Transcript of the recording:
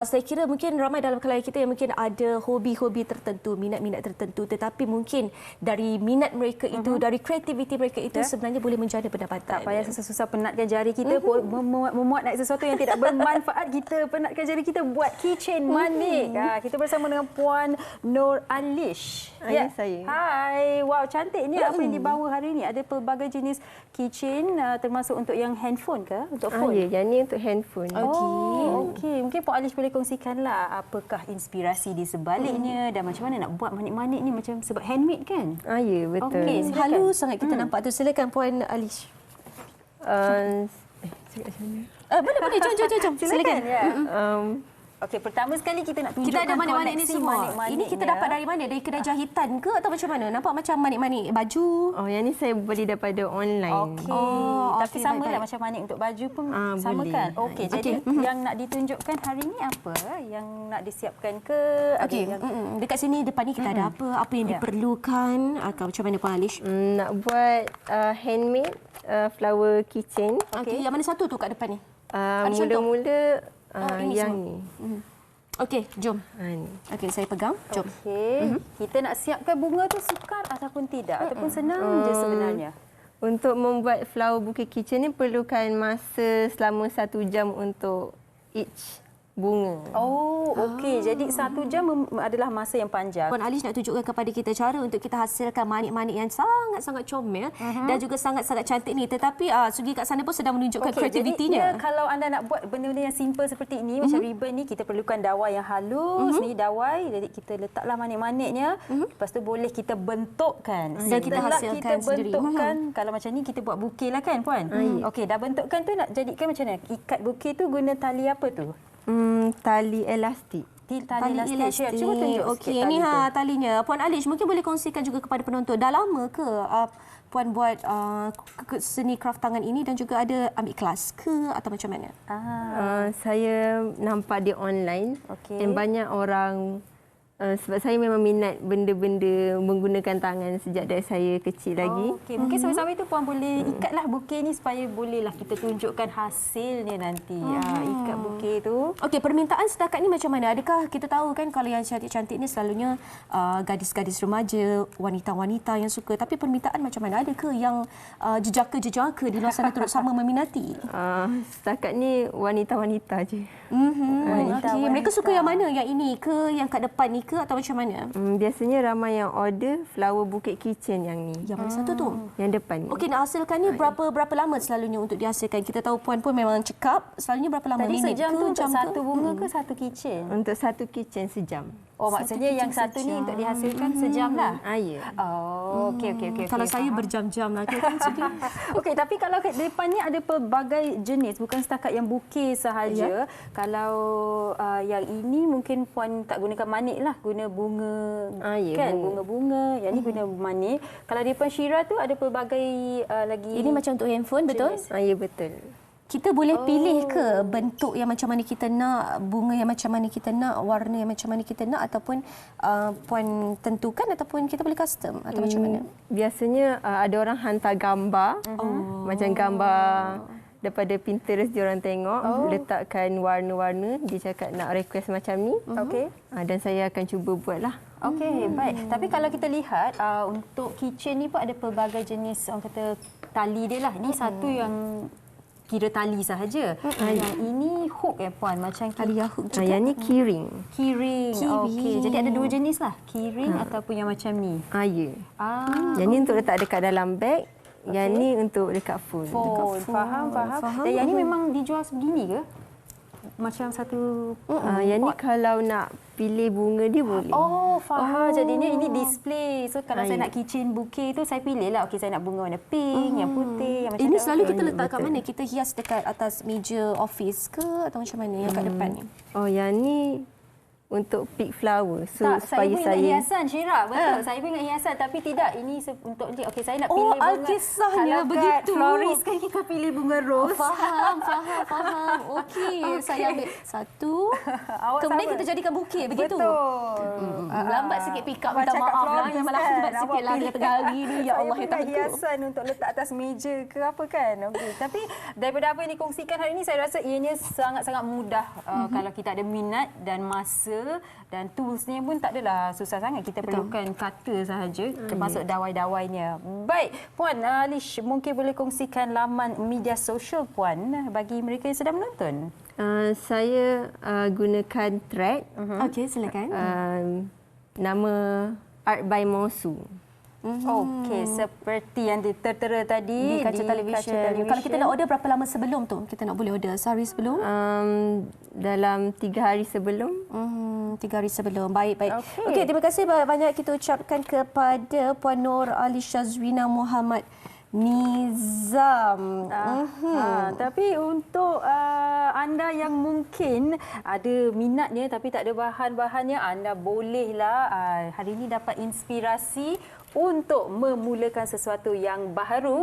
Saya kira mungkin ramai dalam kalangan kita yang mungkin ada hobi-hobi tertentu, minat-minat tertentu tetapi mungkin dari minat mereka itu, uh-huh. dari kreativiti mereka itu yeah. sebenarnya boleh menjana pendapatan. Tak payah susah-susah penatkan jari kita uh-huh. memuat, memuat naik sesuatu yang tidak bermanfaat kita penatkan jari kita buat keychain uh-huh. manik. Ha, kita bersama dengan Puan Nur Alish. Ah, ya, yeah. saya. Hai. Wow, cantiknya uh-huh. apa yang dibawa hari ini. Ada pelbagai jenis keychain uh, termasuk untuk yang handphone ke? Untuk phone? Ah, ya, yang ini untuk handphone. Oh, okey. Mungkin Puan Alish boleh boleh kongsikanlah apakah inspirasi di sebaliknya hmm. dan macam mana nak buat manik-manik ni macam sebab handmade kan? Ah ya betul. Okey, halus sangat kita hmm. nampak tu. Silakan puan Alish. Uh, eh, cakap macam mana? Uh, boleh, boleh. Jom, jom, jom. Silakan. silakan. Ya. Um, Okey, pertama sekali kita nak tunjukkan Kita ada manik-manik ni semua. Manik ini kita dapat dari mana? Dari kedai jahitan ke atau macam mana? Nampak macam manik-manik baju. Oh, yang ni saya beli daripada online. Okey. Oh, Tapi okay, sama lah macam manik untuk baju pun ah, sama boleh. kan? Okey, okay. jadi okay. yang nak ditunjukkan hari ni apa? Yang nak disiapkan ke? Okey, yang... dekat sini depan ni kita ada apa? Apa yang ya. diperlukan? Atau macam mana Puan Alish? Mm, nak buat uh, handmade uh, flower keychain. Okey, yang mana satu tu kat depan ni? Uh, mula-mula Uh, oh, ini yang semua. ni. Mm. Okey, jom. Ha, Okey, saya pegang. Jom. Okey. Mm-hmm. Kita nak siapkan bunga tu sukar ataupun tidak? Mm-hmm. Ataupun senang um, je sebenarnya? Untuk membuat flower bouquet kitchen ni perlukan masa selama satu jam untuk each bunga. Oh, okey. Ah. Jadi satu jam adalah masa yang panjang. Puan Alish nak tunjukkan kepada kita cara untuk kita hasilkan manik-manik yang sangat-sangat comel uh-huh. dan juga sangat-sangat cantik ni. Tetapi uh, Sugi kat sana pun sedang menunjukkan okay, kreativitinya. Jadi, ya, kalau anda nak buat benda-benda yang simple seperti ini, uh-huh. macam mhm. ribbon ni, kita perlukan dawai yang halus. Uh-huh. Ni dawai. Jadi kita letaklah manik-maniknya. Uh-huh. Lepas tu boleh kita bentukkan. Dan kita hasilkan kita sendiri. bentukkan. Uh-huh. Kalau macam ni, kita buat bukit lah kan, Puan? Uh-huh. Okey, dah bentukkan tu nak jadikan macam mana? Ikat bukit tu guna tali apa tu? Hmm, tali elastik. Tali, tali elastik. elastik. Cuba tunjuk Okey, ini ha talinya. Puan Alish mungkin boleh kongsikan juga kepada penonton. Dah lama ke uh, puan buat uh, seni craft tangan ini dan juga ada ambil kelas ke atau macam mana? Ah. Uh, saya nampak di online. Okay. Dan banyak orang Uh, sebab saya memang minat benda-benda menggunakan tangan sejak dari saya kecil lagi. Oh, okay. Mungkin mm-hmm. sama-sama itu Puan boleh ikatlah bukit ni supaya bolehlah kita tunjukkan hasilnya nanti. Uh, ikat bukit itu. Okey, permintaan setakat ni macam mana? Adakah kita tahu kan kalau yang cantik-cantik ni selalunya uh, gadis-gadis remaja, wanita-wanita yang suka. Tapi permintaan macam mana? Adakah yang uh, jejaka-jejaka di luar sana turut sama meminati? Uh, setakat ni wanita-wanita je. Mm-hmm. Wanita, okay. Mereka suka yang mana? Yang ini ke yang kat depan ni ke atau macam mana? Hmm, biasanya ramai yang order flower bouquet kitchen yang ni. Yang mana hmm. satu tu? Yang depan ni. Okey, nak hasilkan ni berapa berapa lama selalunya untuk dihasilkan? Kita tahu puan pun memang cekap. Selalunya berapa lama? Tadi sejam tu untuk satu bunga ke satu kitchen? Untuk satu kitchen sejam. Oh maksudnya yang satu sejam. ni untuk dihasilkan hmm. sejam lah. Ah ya. Oh okey okey okey. Kalau okay, saya berjam-jam lah kan Okey tapi kalau kat depan ni ada pelbagai jenis bukan setakat yang bukit sahaja. Ya. Kalau uh, yang ini mungkin puan tak gunakan manik lah guna bunga ah, ya, kan bunga-bunga. Yang ni guna manik. Kalau depan Shira tu ada pelbagai uh, lagi Ini macam untuk handphone betul? Ah ya betul kita boleh oh. pilih ke bentuk yang macam mana kita nak, bunga yang macam mana kita nak, warna yang macam mana kita nak ataupun uh, puan tentukan ataupun kita boleh custom atau hmm, macam mana? Biasanya uh, ada orang hantar gambar, oh. macam gambar daripada Pinterest dia orang tengok, oh. letakkan warna-warna, dia cakap nak request macam ni. Okey. Uh, dan saya akan cuba buatlah. Okey, hmm. baik. Tapi kalau kita lihat uh, untuk kitchen ni pun ada pelbagai jenis orang kata tali dia lah. Ini hmm. satu yang kira tali sahaja. Hmm. Yang ini hook ya puan macam tali yang hook juga. Yang ni keyring. Keyring. Okey. Jadi ada dua jenis lah, keyring ha. ataupun yang macam ni. Ah ya. Ah. Yang ni untuk letak dekat dalam beg. Okay. Yang ni untuk dekat phone. phone. Dekat phone. Faham, faham. faham. Dan yang ni memang dijual sebegini ke? Macam satu uh, yang pot. ni kalau nak pilih bunga dia boleh. Oh, faham. Oh. Jadinya ini display. So kalau Ay. saya nak kitchen bouquet tu saya pilih lah. Okey, saya nak bunga warna pink, hmm. yang putih, yang macam Ini selalu kita letak kat mana? Kita hias dekat atas meja office ke atau macam mana yang kat hmm. depan ni? Oh, yang ni untuk pick flower. So tak, saya supaya pun saya, ingat hiasan Syira. Betul. Uh. Saya pun ingat hiasan tapi tidak ini untuk ni. Okey, saya nak Oh, pilih bunga. alkisahnya Kalau kat begitu. Florist kan kita pilih bunga rose. Faham, faham, faham. Okey, okay. saya ambil satu. Awak Kemudian sama. kita jadikan bukit begitu. Betul. Hmm, lambat sikit pick up, minta maaf lah. Yang malah kan. lambat Awak sikit lah dia tengah hari ni. Ya Allah, saya ya takut. hiasan untuk letak atas meja ke apa kan. Okey. Tapi daripada apa yang dikongsikan hari ini saya rasa ianya sangat-sangat mudah uh, Mhm. kalau kita ada minat dan masa dan toolsnya pun tak adalah susah sangat. Kita perlukan kata sahaja termasuk dawai-dawainya. Baik, Puan uh, Lish mungkin boleh kongsikan laman media sosial Puan bagi mereka yang sedang menonton. uh, saya uh, gunakan thread Okey, silakan. uh, nama Art by Mosu. Okey, seperti yang tertera tadi di kaca televisyen. Kalau kita nak order berapa lama sebelum tu? Kita nak boleh order sehari sebelum? Um, dalam tiga hari sebelum. Hmm, tiga hari sebelum. Baik, baik. Okey. Okey, terima kasih banyak-banyak kita ucapkan kepada Puan Nur Ali Syazrina Muhammad Nizam. Ah, ah, tapi untuk uh, anda yang mungkin ada minatnya tapi tak ada bahan-bahannya, anda bolehlah uh, hari ini dapat inspirasi untuk memulakan sesuatu yang baharu.